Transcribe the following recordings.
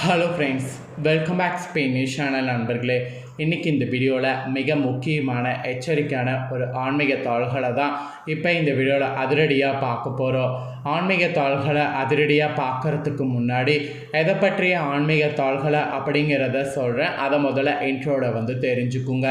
Hello friends welcome back Spain channel நண்பர்களே. இன்றைக்கி இந்த வீடியோவில் மிக முக்கியமான எச்சரிக்கையான ஒரு ஆன்மீக தாள்களை தான் இப்போ இந்த வீடியோவில் அதிரடியாக பார்க்க போகிறோம் ஆன்மீக தாள்களை அதிரடியாக பார்க்கறதுக்கு முன்னாடி எதை பற்றிய ஆன்மீக தாள்களை அப்படிங்கிறத சொல்கிறேன் அதை முதல்ல இன்ட்ரோட வந்து தெரிஞ்சுக்குங்க.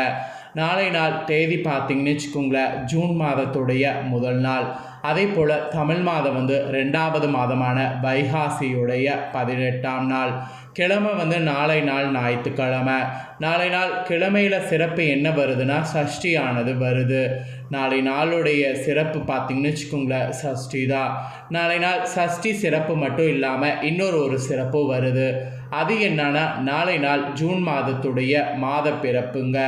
நாளை நாள் தேதி பார்த்தீங்கன்னு வச்சுக்கோங்களேன் ஜூன் மாதத்துடைய முதல் நாள். அதே போல் தமிழ் மாதம் வந்து ரெண்டாவது மாதமான வைகாசியுடைய பதினெட்டாம் நாள். கிழமை வந்து நாளை நாள் ஞாயிற்றுக்கிழமை. நாளை நாள் கிழமையில் சிறப்பு என்ன வருதுன்னா சஷ்டியானது வருது. நாளை நாளுடைய சிறப்பு பார்த்தீங்கன்னு வச்சுக்கோங்களேன் சஷ்டி தான். நாளை நாள் சஷ்டி சிறப்பு மட்டும் இல்லாமல் இன்னொரு ஒரு சிறப்பு வருது. அது என்னன்னா நாளை நாள் ஜூன் மாதத்துடைய மாத பிறப்புங்க.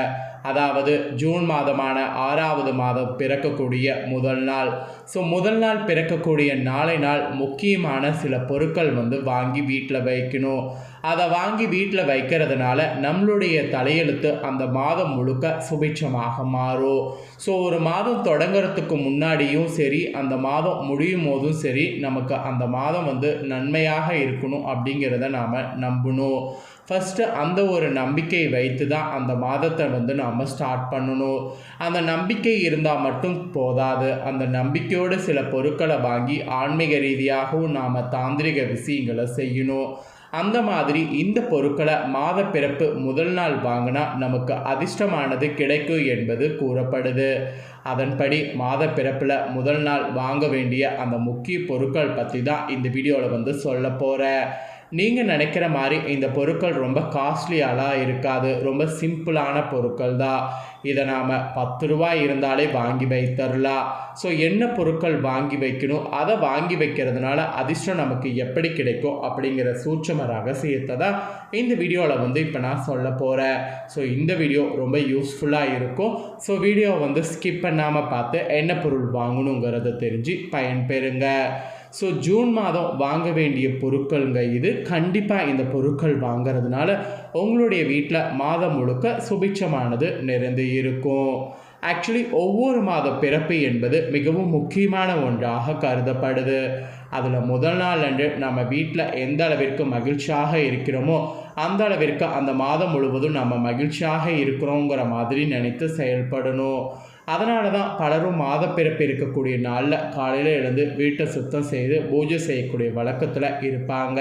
அதாவது ஜூன் மாதமான ஆறாவது மாதம் பிறக்கக்கூடிய முதல் நாள். ஸோ முதல் நாள் பிறக்கக்கூடிய நாளை நாள் முக்கியமான சில பொருட்கள் வந்து வாங்கி வீட்டில் வைக்கணும். அதை வாங்கி வீட்டில் வைக்கிறதுனால நம்மளுடைய தலையெழுத்து அந்த மாதம் முழுக்க சுபிட்சமாக மாறும். ஸோ ஒரு மாதம் தொடங்குறதுக்கு முன்னாடியும் சரி அந்த மாதம் முடியும் போதும் சரி நமக்கு அந்த மாதம் வந்து நன்மையாக இருக்கணும் அப்படிங்கிறத நாம் நம்பணும். ஃபஸ்ட்டு அந்த ஒரு நம்பிக்கை வைத்து தான் அந்த மாதத்தை வந்து நாம் ஸ்டார்ட் பண்ணணும். அந்த நம்பிக்கை இருந்தால் மட்டும் போதாது. அந்த நம்பிக்கையோடு சில பொருட்களை வாங்கி ஆன்மீக ரீதியாகவும் நாம் தாந்திரிக விஷயங்களை செய்யணும். அந்த மாதிரி இந்த பொருட்களை மாத பிறப்பு முதல் நாள் வாங்கினா நமக்கு அதிர்ஷ்டமானது கிடைக்கும் என்பது கூறப்படுது. அதன்படி மாத பிறப்பில் முதல் நாள் வாங்க வேண்டிய அந்த முக்கிய பொருட்கள் பற்றி தான் இந்த வீடியோவில் வந்து சொல்ல போகிறேன் நீங்கள் நினைக்கிற மாதிரி இந்த பொருட்கள் ரொம்ப காஸ்ட்லியாலாம் இருக்காது. ரொம்ப சிம்பிளான பொருட்கள் தான். இதை நாம் பத்து ரூபாய் இருந்தாலே வாங்கி வைத்தரலாம். ஸோ என்ன பொருட்கள் வாங்கி வைக்கணும்? அதை வாங்கி வைக்கிறதுனால அதிர்ஷ்டம் நமக்கு எப்படி கிடைக்கும்? அப்படிங்கிற சூட்சம ரகசியத்தை தான் இந்த வீடியோவில் வந்து இப்போ நான் சொல்ல போகிறேன் ஸோ இந்த வீடியோ ரொம்ப யூஸ்ஃபுல்லாக இருக்கும். ஸோ வீடியோ வந்து ஸ்கிப் பண்ணாமல் பார்த்து என்ன பொருள் வாங்கணுங்கிறத தெரிஞ்சு பயன்பெறுங்க. ஸோ ஜூன் மாதம் வாங்க வேண்டிய பொருட்களுங்க இது. கண்டிப்பாக இந்த பொருட்கள் வாங்கிறதுனால உங்களுடைய வீட்டில் மாதம் முழுக்க சுபிட்சமானது நிறைந்து இருக்கும். ஆக்சுவலி ஒவ்வொரு மாத பிறப்பு என்பது மிகவும் முக்கியமான ஒன்றாக கருதப்படுது. அதில் முதல் நாள் அன்று நம்ம வீட்டில் எந்த அளவிற்கு மகிழ்ச்சியாக இருக்கிறோமோ அந்த அளவிற்கு அந்த மாதம் முழுவதும் நம்ம மகிழ்ச்சியாக இருக்கிறோங்கிற மாதிரி நினைத்து செயல்படணும். அதனால தான் பலரும் மாதப்பிறப்பு இருக்கக்கூடிய நாளில் காலையில் எழுந்து வீட்டை சுத்தம் செய்து பூஜை செய்யக்கூடிய வழக்கத்தில் இருப்பாங்க.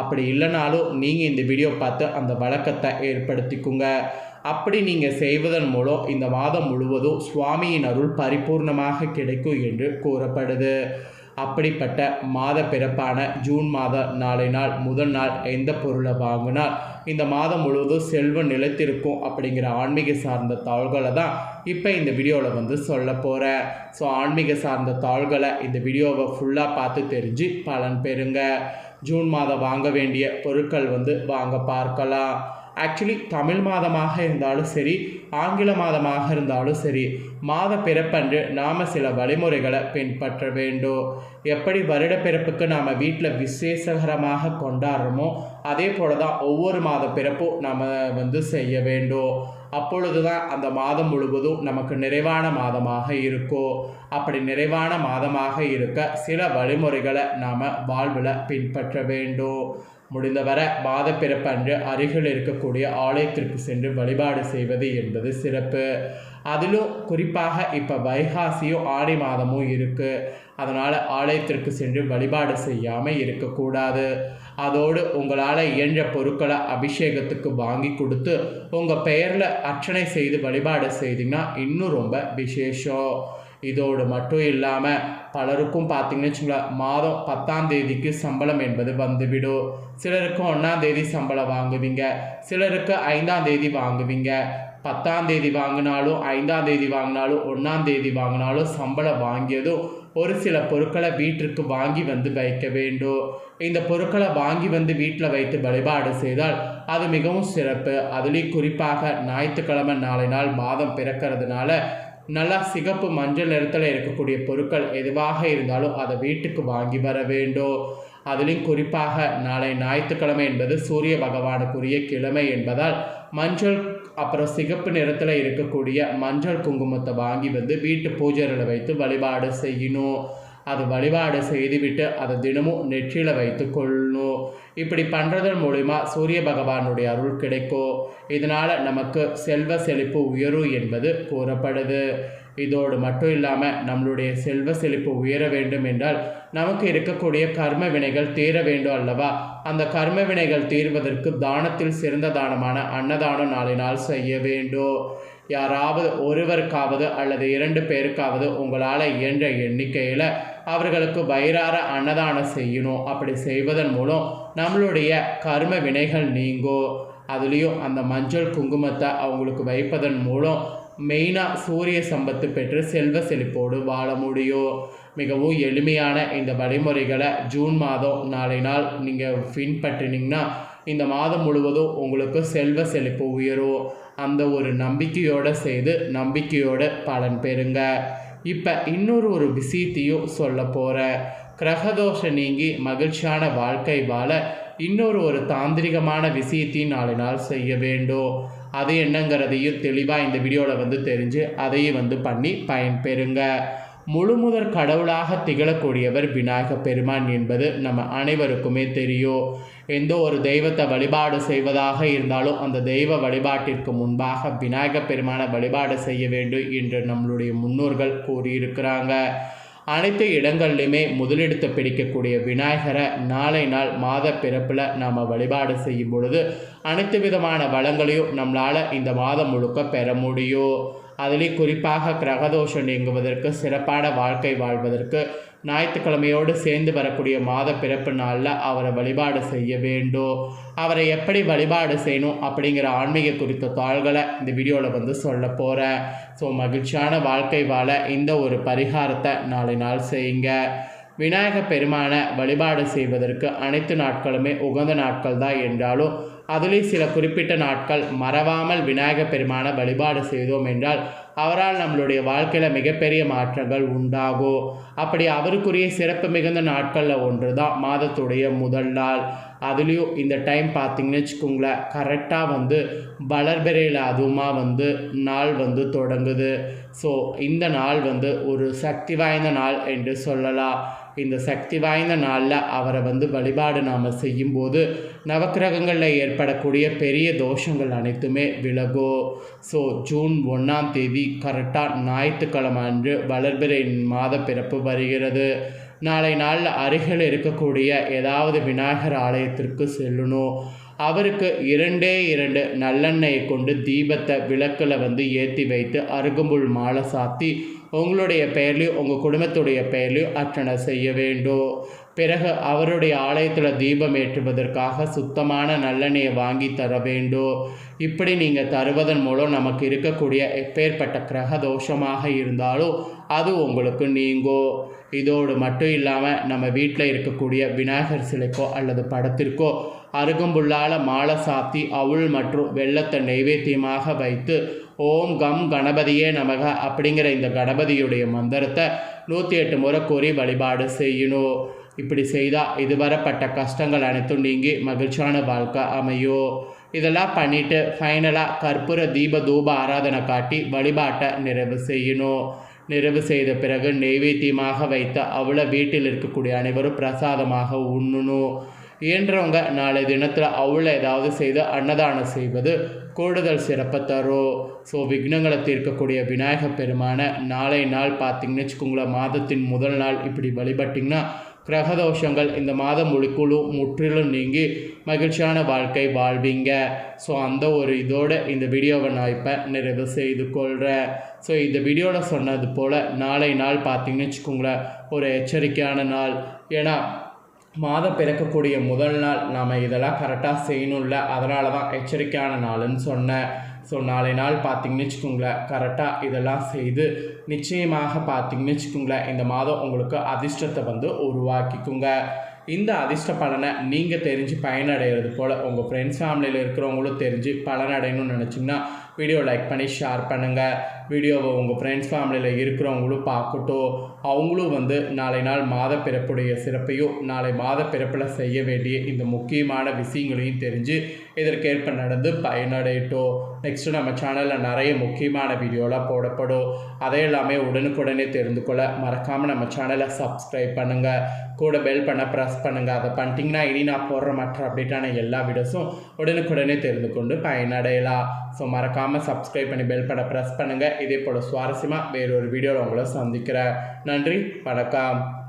அப்படி இல்லைனாலும் நீங்கள் இந்த வீடியோ பார்த்து அந்த வழக்கத்தை ஏற்படுத்திக்குங்க. அப்படி நீங்கள் செய்வதன் மூலம் இந்த மாதம் முழுவதும் சுவாமியின் அருள் பரிபூர்ணமாக கிடைக்கும் என்று கூறப்படுது. அப்படிப்பட்ட மாத பிறப்பான ஜூன் மாத நாளை நாள் முதல் நாள் எந்த பொருளை வாங்கினால்? இந்த மாதம் முழுவதும் செல்வம் நிலைத்திருக்கும் அப்படிங்கிற ஆன்மீக சார்ந்த தாள்களை தான் இப்போ இந்த வீடியோவில் வந்து சொல்ல போகிறேன். ஸோ ஆன்மீக சார்ந்த தாள்களை இந்த வீடியோவை ஃபுல்லாக பார்த்து தெரிஞ்சு பலன் பெறுங்க. ஜூன் மாதம் வாங்க வேண்டிய பொருட்கள் வந்து வாங்க பார்க்கலாம். ஆக்சுவலி தமிழ் மாதமாக இருந்தாலும் சரி ஆங்கில மாதமாக இருந்தாலும் சரி மாத பிறப்பன்று நாம் சில வழிமுறைகளை பின்பற்ற வேண்டும். எப்படி வருட பிறப்புக்கு நாம் வீட்டில் விசேஷகரமாக கொண்டாடுறோமோ அதே போல தான் ஒவ்வொரு மாத பிறப்பும் நாம் வந்து செய்ய வேண்டும். அப்பொழுது தான் அந்த மாதம் முழுவதும் நமக்கு நிறைவான மாதமாக இருக்கும். அப்படி நிறைவான மாதமாக இருக்க சில வழிமுறைகளை நாம் வாழ்வில் பின்பற்ற வேண்டும். முடிந்தவரை மாத பிறப்பன்று அருகில் இருக்கக்கூடிய ஆலயத்திற்கு சென்று வழிபாடு செய்வது என்பது சிறப்பு. அதிலும் குறிப்பாக இப்போ வைகாசியும் ஆடி மாதமும் இருக்குது அதனால் ஆலயத்திற்கு சென்று வழிபாடு செய்யாமல் இருக்கக்கூடாது. அதோடு உங்களால் இயன்ற பொருட்களை அபிஷேகத்துக்கு வாங்கி கொடுத்து உங்கள் பெயரில் அர்ச்சனை செய்து வழிபாடு செய்தீங்கன்னா இன்னும் ரொம்ப விசேஷம். இதோடு மட்டும் இல்லாமல் பலருக்கும் பார்த்தீங்கன்னு வச்சுங்களேன் மாதம் பத்தாம் தேதிக்கு சம்பளம் என்பது வந்துவிடும். சிலருக்கு ஒன்றாம் தேதி சம்பளம் வாங்குவீங்க சிலருக்கு ஐந்தாம் தேதி வாங்குவீங்க. பத்தாம் தேதி வாங்கினாலும் ஐந்தாம் தேதி வாங்கினாலும் ஒன்றாம் தேதி வாங்கினாலும் சம்பளம் வாங்கியதும் ஒரு சில பொருட்களை வீட்டிற்கு வாங்கி வந்து வைக்க வேண்டும். இந்த பொருட்களை வாங்கி வந்து வீட்டில் வைத்து வழிபாடு செய்தால் அது மிகவும் சிறப்பு. அதுலேயும் குறிப்பாக ஞாயிற்றுக்கிழமை நாளை நாள் மாதம் பிறக்கிறதுனால நல்லா சிகப்பு மஞ்சள் நிறத்தில் இருக்கக்கூடிய பொருட்கள் எதுவாக இருந்தாலும் அதை வீட்டுக்கு வாங்கி வர வேண்டும். அதிலும் குறிப்பாக நாளை ஞாயிற்றுக்கிழமை என்பது சூரிய பகவானுக்குரிய கிழமை என்பதால் மஞ்சள் அப்புறம் சிகப்பு நிறத்தில் இருக்கக்கூடிய மஞ்சள் குங்குமத்தை வாங்கி வந்து வீட்டு பூஜைகளை வைத்து வழிபாடு செய்யணும். அது வழிபாடு செய்துவிட்டு அதை தினமும் நெற்றியில் வைத்து கொள்ளணும். இப்படி பண்ணுறதன் மூலிமா சூரிய பகவானுடைய அருள் கிடைக்கும் இதனால் நமக்கு செல்வ செழிப்பு உயரும் என்பது கூறப்படுது. இதோடு மட்டும் இல்லாமல் நம்மளுடைய செல்வ செழிப்பு உயர வேண்டும் என்றால் நமக்கு இருக்கக்கூடிய கர்ம வினைகள் தீர வேண்டும் அல்லவா? அந்த கர்ம வினைகள் தீர்வதற்கு தானத்தில் சிறந்த தானமான அன்னதானம் நாளை நாள் செய்ய வேண்டும். யாராவது ஒருவருக்காவது அல்லது இரண்டு பேருக்காவது உங்களால் இயன்ற எண்ணிக்கையில் அவர்களுக்கு வயிறார அன்னதானம் செய்யணும். அப்படி செய்வதன் மூலம் நம்மளுடைய கர்ம வினைகள் நீங்கும் அதுலேயும் அந்த மஞ்சள் குங்குமத்தை அவங்களுக்கு வைப்பதன் மூலம் மெயினாக சூரிய சம்பத்து பெற்று செல்வ செழிப்போடு வாழ முடியும். மிகவும் எளிமையான இந்த வழிமுறைகளை ஜூன் மாதம் நாளை நாள் நீங்கள் பின்பற்றினீங்கன்னா இந்த மாதம் முழுவதும் உங்களுக்கு செல்வ செழிப்பு உயரும். அந்த ஒரு நம்பிக்கையோடு செய்து நம்பிக்கையோடு பலன் பெறுங்க. இப்போ இன்னொரு ஒரு விஷயத்தையும் சொல்ல போகிறேன் கிரகதோஷம் நீங்கி மகிழ்ச்சியான வாழ்க்கை வாழ இன்னொரு ஒரு தாந்திரிகமான விஷயத்தையும் நாலு நாள் செய்ய வேண்டும். அது என்னங்கிறதையும் தெளிவாக இந்த வீடியோவில் வந்து தெரிஞ்சு அதையும் வந்து பண்ணி பயன்பெறுங்க முழுமுதற் கடவுளாக திகழக்கூடியவர் விநாயக பெருமான் என்பது நம்ம அனைவருக்குமே தெரியும். எந்த ஒரு தெய்வத்தை வழிபாடு செய்வதாக இருந்தாலும் அந்த தெய்வ வழிபாட்டிற்கு முன்பாக விநாயக பெருமானை வழிபாடு செய்ய வேண்டும் என்று நம்மளுடைய முன்னோர்கள் கூறியிருக்கிறாங்க. அனைத்து இடங்கள்லையுமே முதலெடுத்து பிடிக்கக்கூடிய விநாயகரை நாளை நாள் மாத பிறப்பில் நாம் வழிபாடு செய்யும் பொழுது அனைத்து விதமான வளங்களையும் நம்மளால் இந்த மாதம் முழுக்க பெற முடியும். அதுலேயும் குறிப்பாக கிரகதோஷம் நீங்குவதற்கு சிறப்பான வாழ்க்கை வாழ்வதற்கு ஞாயிற்றுக்கிழமையோடு சேர்ந்து வரக்கூடிய மாத பிறப்பு நாளில் அவரை வழிபாடு செய்ய வேண்டும். அவரை எப்படி வழிபாடு செய்யணும் அப்படிங்கிற ஆன்மீக குறித்த தாள்களை இந்த வீடியோவில் வந்து சொல்ல போகிறேன் ஸோ மகிழ்ச்சியான வாழ்க்கை வாழ இந்த ஒரு பரிகாரத்தை நாளை நாள் செய்யுங்க. விநாயக பெருமான வழிபாடு செய்வதற்கு அனைத்து நாட்களுமே உகந்த நாட்கள் தான் என்றாலும் அதிலே சில குறிப்பிட்ட நாட்கள் மறவாமல் விநாயக பெருமான வழிபாடு செய்தோம் என்றால் அவரால் நம்மளுடைய வாழ்க்கையில் மிகப்பெரிய மாற்றங்கள் உண்டாகும். அப்படி அவருக்குரிய சிறப்பு மிகுந்த நாட்களில் ஒன்று தான் மாதத்துடைய முதல் நாள். அதுலேயும் இந்த டைம் பார்த்திங்கன்னு வச்சுக்கோங்களேன் கரெக்டாக வந்து வளர்பிறையில் அதுவுமா வந்து நாள் வந்து தொடங்குது. ஸோ இந்த நாள் வந்து ஒரு சக்தி வாய்ந்த நாள் என்று சொல்லலாம். இந்த சக்தி வாய்ந்த நாளில் அவரை வந்து வழிபாடு நாம் செய்யும்போது நவக்கிரகங்களில் ஏற்படக்கூடிய பெரிய தோஷங்கள் அனைத்துமே விலகும் ஸோ ஜூன் ஒன்றாம் தேதி கரெக்டாக ஞாயிற்றுக்கிழமை அன்று வளர்பிறை மாத பிறப்பு வருகிறது. நாளை நாளில் அருகில் இருக்கக்கூடிய ஏதாவது விநாயகர் ஆலயத்திற்கு செல்லணும். அவருக்கு இரண்டே இரண்டு நல்லெண்ணெயை கொண்டு தீபத்தை விளக்கில் வந்து ஏற்றி வைத்து அருகம்புல் மாலை சாத்தி உங்களுடைய பெயர்லையும் உங்கள் குடும்பத்துடைய பெயர்லையும் அர்ச்சனை செய்ய வேண்டும். பிறகு அவருடைய ஆலயத்தில் தீபம் ஏற்றுவதற்காக சுத்தமான நல்லெண்ணெயை வாங்கி தர வேண்டும். இப்படி நீங்கள் தருவதன் மூலம் நமக்கு இருக்கக்கூடிய எப்பேற்பட்ட கிரக தோஷமாக இருந்தாலும் அது உங்களுக்கு நீங்கும். இதோடு மட்டும் இல்லாமல் நம்ம வீட்டில் இருக்கக்கூடிய விநாயகர் சிலைக்கோ அல்லது படத்திற்கோ அருகம்புல்லால மாலை சாத்தி அவுள் மற்றும் வெள்ளத்தை நைவேத்தியமாக வைத்து ஓம் கம் கணபதியே நமக அப்படிங்கிற இந்த கணபதியுடைய மந்திரத்தை நூற்றி எட்டு முறை கூறி வழிபாடு செய்யணும் இப்படி செய்தால் இதுவரப்பட்ட கஷ்டங்கள் அனைத்தும் நீங்கி மகிழ்ச்சியான வாழ்க்கை அமையும் இதெல்லாம் பண்ணிவிட்டு ஃபைனலாக கற்பூர தீப தூப ஆராதனை காட்டி வழிபாட்டை நிறைவு செய்யணும் நிறைவு செய்த பிறகு நெய்வேத்தியமாக வைத்த அவளை வீட்டில் இருக்கக்கூடிய அனைவரும் பிரசாதமாக உண்ணணும் இயன்றவங்க நாளை தினத்தில் அவ்வளோ ஏதாவது செய்து அன்னதானம் செய்வது கூடுதல் சிறப்பை தரும் ஸோ விக்னங்களை தீர்க்கக்கூடிய விநாயக பெருமான நாளை நாள் பார்த்திங்கன்னு வச்சுக்கோங்களேன் மாதத்தின் முதல் நாள் இப்படி வழிபட்டிங்கன்னா கிரகதோஷங்கள் இந்த மாதம் முழுக்குழும் முற்றிலும் நீங்கி மகிழ்ச்சியான வாழ்க்கை வாழ்வீங்க. ஸோ அந்த ஒரு இதோடு இந்த வீடியோவை நான் இப்போ நிறைவு செய்து கொள்கிறேன் ஸோ இந்த வீடியோவில் சொன்னது போல் நாளை நாள் பார்த்திங்கன்னு வச்சுக்கோங்களேன் ஒரு எச்சரிக்கையான நாள். ஏன்னா மாதம் பிறக்கக்கூடிய முதல் நாள். நாம் இதெல்லாம் கரெக்டாக செய்யணும்ல. அதனால தான் எச்சரிக்கையான நாளுன்னு சொன்னேன் ஸோ நாளை நாள் பார்த்திங்கன்னு வச்சுக்கோங்களேன் கரெக்டாக இதெல்லாம் செய்து நிச்சயமாக பார்த்திங்கன்னு வச்சுக்கோங்களேன் இந்த மாதம் உங்களுக்கு அதிர்ஷ்டத்தை வந்து உருவாக்கிக்குங்க. இந்த அதிர்ஷ்ட பலனை நீங்கள் தெரிஞ்சு பயனடைகிறது போல் உங்கள் ஃப்ரெண்ட்ஸ் ஃபேமிலியில் இருக்கிறவங்களும் தெரிஞ்சு பலனடையணும்னு நினச்சிங்கன்னா வீடியோ லைக் பண்ணி ஷேர் பண்ணுங்கள் வீடியோவை உங்கள் ஃப்ரெண்ட்ஸ் ஃபேமிலியில் இருக்கிறவங்களும் பார்க்கட்டும். அவங்களும் வந்து நாளை நாள் மாத பிறப்புடைய சிறப்பையும் நாளை மாத பிறப்பில் செய்ய வேண்டிய இந்த முக்கியமான விஷயங்களையும் தெரிஞ்சு இதற்கேற்ப நடந்து பயனடையட்டும். நெக்ஸ்ட்டு நம்ம சேனலில் நிறைய முக்கியமான வீடியோலாம் போடப்படும். அதே எல்லாமே உடனுக்குடனே தெரிந்து கொள்ள மறக்காமல் நம்ம சேனலை சப்ஸ்கிரைப் பண்ணுங்கள் கூட பெல் பண்ண ப்ரெஸ் பண்ணுங்கள் அதை பண்ணிட்டீங்கன்னா இனி நான் போடுற மற்ற அப்டேட்டான எல்லா வீடியோஸும் உடனுக்குடனே தெரிந்து கொண்டு பயனடையலாம். ஸோ மறக்காமல் சப்ஸ்கிரைப் பண்ணி பெல் பண்ண ப்ரெஸ் பண்ணுங்கள் இதே போல் சுவாரஸ்யமாக வேறொரு வீடியோவில் உங்களை சந்திக்கிறேன். நன்றி வணக்கம்.